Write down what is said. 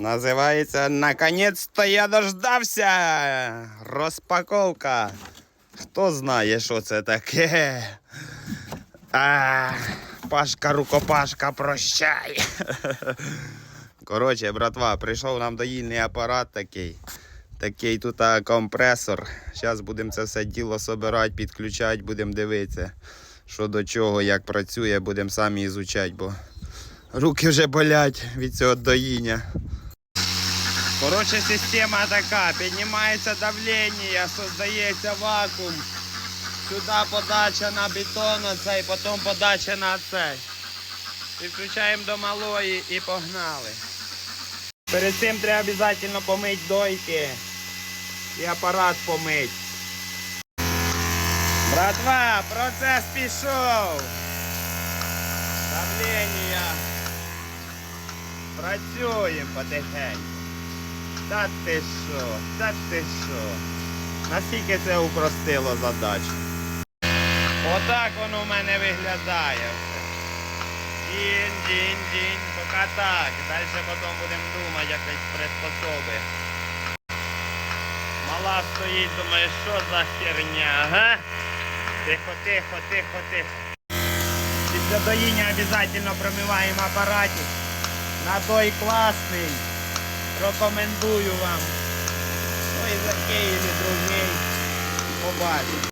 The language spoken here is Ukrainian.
Називається Наконець-то я дождався. Розпаковка. Хто знає, що це таке? Пашка рукопашка, прощай. Коротше, братва, прийшов нам доїльний апарат такий. Такий тут компресор. Зараз будемо це все діло собирати, підключати, будемо дивитися, що до чого, як працює, будемо самі ізучати, бо руки вже болять від цього доїння. Коротше, система така, піднімається давлення, создається вакуум. Сюди подача на бетон оцей, потім подача на цей. Підключаємо до малої і погнали. Перед цим треба обов'язково помити дойки і апарат помити. Братва, процес пішов. Давлення. Працюємо потихеньку. Та ти що, та ти що. Наскільки це упростило задачу. Отак воно в мене виглядає. Дінь, дінь, дінь, поки так. Далі потім будемо думати якось приспособи. Мала стоїть, думає, що за херня, ага? Тихо, тихо, тихо, тихо. Після доїння обов'язково промиваємо апаратик. На той класний. Рекомендую вам. І за Києві, другий. Побачимо.